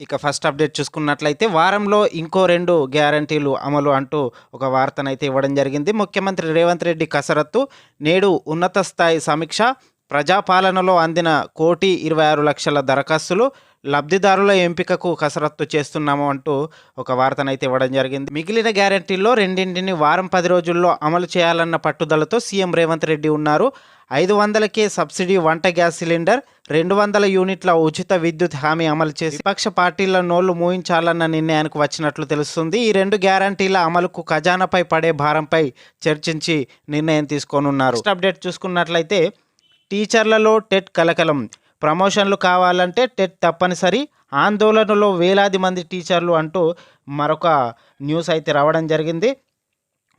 ఇక first update చూసుకున్నట్లయితే వారంలో ఇంకో రెండు గ్యారంటీలు అమలు అంటూ ఒక వార్తనైతే ఇవ్వడం జరిగింది. ముఖ్యమంత్రి రేవంత్ రెడ్డి కసరత్తు నేడు ఉన్నత స్థాయి సమీక్ష ప్రజాపాలనలో అందిన కోటి ఇరవై ఆరు లక్షల దరఖాస్తులు లబ్ధిదారుల ఎంపికకు కసరత్తు చేస్తున్నాము అంటూ ఒక వార్తనైతే ఇవ్వడం జరిగింది. మిగిలిన గ్యారంటీల్లో రెండింటిని వారం పది రోజుల్లో అమలు చేయాలన్న పట్టుదలతో సీఎం రేవంత్ రెడ్డి ఉన్నారు. ఐదు వందలకే సబ్సిడీ వంట గ్యాస్ సిలిండర్ రెండు వందల యూనిట్ల ఉచిత విద్యుత్ హామీ అమలు చేసి విపక్ష పార్టీల నోళ్ళు మూయించాలన్న నిర్ణయానికి వచ్చినట్లు తెలుస్తుంది. ఈ రెండు గ్యారంటీల అమలుకు ఖజానాపై పడే భారంపై చర్చించి నిర్ణయం తీసుకోనున్నారు. అప్డేట్ చూసుకున్నట్లయితే టీచర్లలో టెట్ కలకలం. ప్రమోషన్లు కావాలంటే టెట్ తప్పనిసరి. ఆందోళనలో వేలాది మంది టీచర్లు అంటూ మరొక న్యూస్ అయితే రావడం జరిగింది.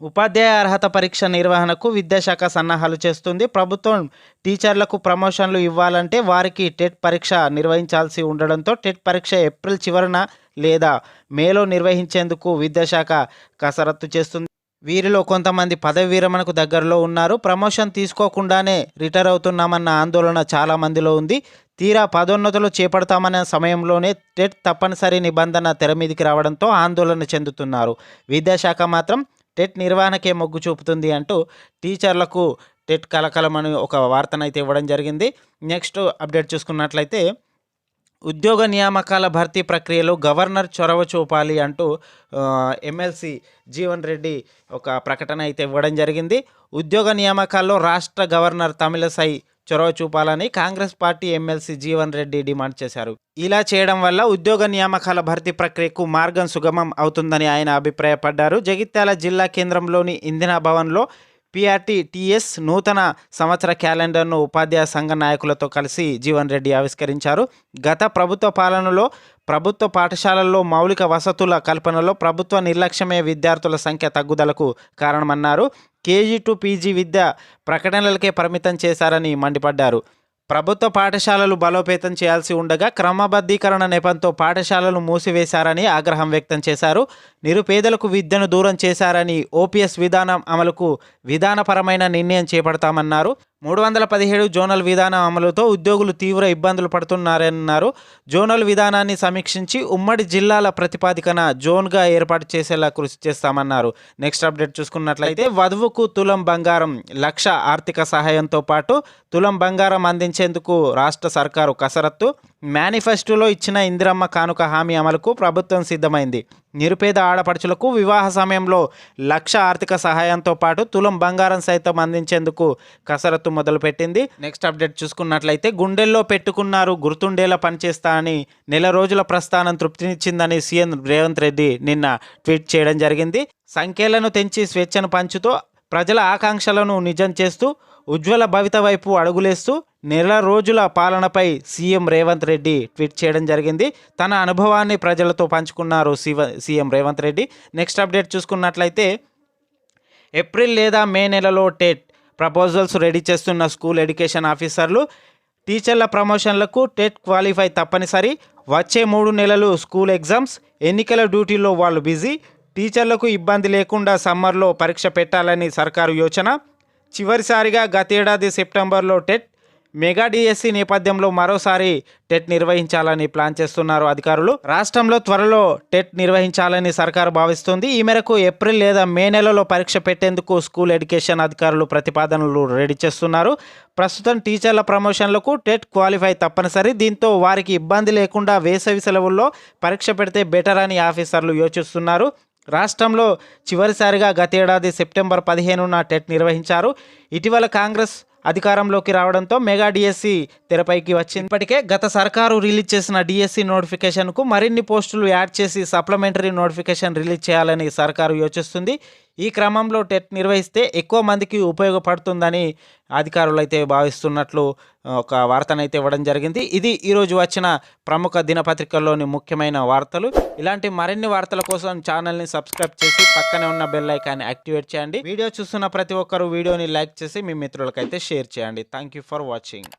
ఉపాధ్యాయ అర్హత పరీక్ష నిర్వహణకు విద్యాశాఖ సన్నాహాలు చేస్తుంది. ప్రభుత్వం టీచర్లకు ప్రమోషన్లు ఇవ్వాలంటే వారికి టెట్ పరీక్ష నిర్వహించాల్సి ఉండడంతో టెట్ పరీక్ష ఏప్రిల్ చివరన లేదా మేలో నిర్వహించేందుకు విద్యాశాఖ కసరత్తు చేస్తుంది. వీరిలో కొంతమంది పదవి విరమణకు దగ్గరలో ఉన్నారు. ప్రమోషన్ తీసుకోకుండానే రిటైర్ అవుతున్నామన్న ఆందోళన చాలా మందిలో ఉంది. తీరా పదోన్నతులు చేపడతామనే సమయంలోనే టెట్ తప్పనిసరి నిబంధన తెర మీదికి రావడంతో ఆందోళన చెందుతున్నారు. విద్యాశాఖ మాత్రం టెట్ నిర్వహణకే మొగ్గు చూపుతుంది అంటూ టీచర్లకు టెట్ కలకలమని ఒక వార్తనైతే ఇవ్వడం జరిగింది. నెక్స్ట్ అప్డేట్ చూసుకున్నట్లయితే ఉద్యోగ నియామకాల భర్తీ ప్రక్రియలో గవర్నర్ చొరవ చూపాలి అంటూ ఎమ్మెల్సీ జీవన్ రెడ్డి ఒక ప్రకటన అయితే ఇవ్వడం జరిగింది. ఉద్యోగ నియామకాల్లో రాష్ట్ర గవర్నర్ తమిళసై చొరవ చూపాలని Congress party MLC Jeevan Reddy demand చేశారు. ఇలా చేయడం వల్ల ఉద్యోగ నియామకాల భర్తీ ప్రక్రియకు మార్గం సుగమం అవుతుందని ఆయన అభిప్రాయపడ్డారు. జగిత్యాల జిల్లా కేంద్రంలోని ఇందిరా భవన్లో పిఆర్టీ టీఎస్ నూతన సంవత్సర క్యాలెండర్ను ఉపాధ్యాయ సంఘ నాయకులతో కలిసి జీవన్ రెడ్డి ఆవిష్కరించారు. గత ప్రభుత్వ పాలనలో ప్రభుత్వ పాఠశాలల్లో మౌలిక వసతుల కల్పనలో ప్రభుత్వ నిర్లక్ష్యమే విద్యార్థుల సంఖ్య తగ్గుదలకు కారణమన్నారు. కేజీ టు పీజీ విద్య ప్రకటనలకే పరిమితం చేశారని మండిపడ్డారు. ప్రభుత్వ పాఠశాలలు బలోపేతం చేయాల్సి ఉండగా క్రమబద్ధీకరణ నెపంతో పాఠశాలలు మూసివేశారని ఆగ్రహం వ్యక్తం చేశారు. నిరుపేదలకు విద్యను దూరం చేశారని ఓపీఎస్ విధానం అమలుకు విధానపరమైన నిర్ణయం చేపడతామన్నారు. మూడు వందల పదిహేడు జోనల్ విధానం అమలుతో ఉద్యోగులు తీవ్ర ఇబ్బందులు పడుతున్నారన్నారు. జోనల్ విధానాన్ని సమీక్షించి ఉమ్మడి జిల్లాల ప్రతిపాదికన జోన్గా ఏర్పాటు చేసేలా కృషి చేస్తామన్నారు. నెక్స్ట్ అప్డేట్ చూసుకున్నట్లయితే వధువుకు తులం బంగారం లక్ష ఆర్థిక సహాయంతో పాటు తులం బంగారం అందించేందుకు రాష్ట్ర సర్కారు కసరత్తు. మేనిఫెస్టోలో ఇచ్చిన ఇందిరమ్మ కానుక హామీ అమలుకు ప్రభుత్వం సిద్ధమైంది. నిరుపేద ఆడపడుచులకు వివాహ సమయంలో లక్ష ఆర్థిక సహాయంతో పాటు తులం బంగారం సైతం అందించేందుకు కసరత్తు మొదలుపెట్టింది. నెక్స్ట్ అప్డేట్ చూసుకున్నట్లయితే గుండెల్లో పెట్టుకున్నారు గుర్తుండేలా పనిచేస్తా అని నెల రోజుల ప్రస్థానం తృప్తినిచ్చిందని సీఎం రేవంత్ రెడ్డి నిన్న ట్వీట్ చేయడం జరిగింది. సంఖ్యలను తెంచి స్వేచ్ఛను పంచుతూ ప్రజల ఆకాంక్షలను నిజం చేస్తూ ఉజ్వల భవిత వైపు అడుగులేస్తూ నెల రోజుల పాలనపై సీఎం రేవంత్ రెడ్డి ట్వీట్ చేయడం జరిగింది. తన అనుభవాన్ని ప్రజలతో పంచుకున్నారు Shiva CM Revanth Reddy. Next update చూసుకున్నట్లయితే ఏప్రిల్ లేదా మే నెలలో టెట్ ప్రపోజల్స్ రెడీ చేస్తున్న స్కూల్ ఎడ్యుకేషన్ ఆఫీసర్లు టీచర్ల ప్రమోషన్లకు టెట్ క్వాలిఫై తప్పనిసరి. వచ్చే మూడు నెలలు స్కూల్ ఎగ్జామ్స్ ఎన్నికల డ్యూటీలో వాళ్ళు బిజీ. టీచర్లకు ఇబ్బంది లేకుండా సమ్మర్లో పరీక్ష పెట్టాలని సర్కారు యోచన. చివరిసారిగా గతేడాది సెప్టెంబర్లో టెట్ మెగా డిఎస్సి నేపథ్యంలో మరోసారి టెట్ నిర్వహించాలని ప్లాన్ చేస్తున్నారు అధికారులు. రాష్ట్రంలో త్వరలో టెట్ నిర్వహించాలని సర్కారు భావిస్తుంది. ఈ మేరకు ఏప్రిల్ లేదా మే నెలలో పరీక్ష పెట్టేందుకు స్కూల్ ఎడ్యుకేషన్ అధికారులు ప్రతిపాదనలు రెడీ చేస్తున్నారు. ప్రస్తుతం టీచర్ల ప్రమోషన్లకు టెట్ క్వాలిఫై తప్పనిసరి. దీంతో వారికి ఇబ్బంది లేకుండా వేసవి సెలవుల్లో పరీక్ష పెడితే బెటర్ అని ఆఫీసర్లు యోచిస్తున్నారు. రాష్ట్రంలో చివరిసారిగా గతేడాది సెప్టెంబర్ పదిహేనున టెట్ నిర్వహించారు. ఇటీవల కాంగ్రెస్ అధికారంలోకి రావడంతో మెగా డిఎస్సి తెరపైకి వచ్చింది. ఇప్పటికే గత సర్కారు రిలీజ్ చేసిన డిఎస్సి నోటిఫికేషన్కు మరిన్ని పోస్టులు యాడ్ చేసి సప్లిమెంటరీ నోటిఫికేషన్ రిలీజ్ చేయాలని సర్కారు యోచిస్తుంది. ఈ క్రమంలో టెట్ నిర్వహిస్తే ఎక్కువ మందికి ఉపయోగపడుతుందని అధికారులు అయితే భావిస్తున్నట్లు ఒక వార్తనైతే ఇవ్వడం జరిగింది. ఇది ఈరోజు వచ్చిన ప్రముఖ దినపత్రికల్లోని ముఖ్యమైన వార్తలు. ఇలాంటి మరిన్ని వార్తల కోసం ఛానల్ని సబ్స్క్రైబ్ చేసి పక్కనే ఉన్న బెల్ ఐకాన్ని యాక్టివేట్ చేయండి. వీడియో చూస్తున్న ప్రతి ఒక్కరు వీడియోని లైక్ చేసి మీ మిత్రులకైతే షేర్ చేయండి. Thank you for watching.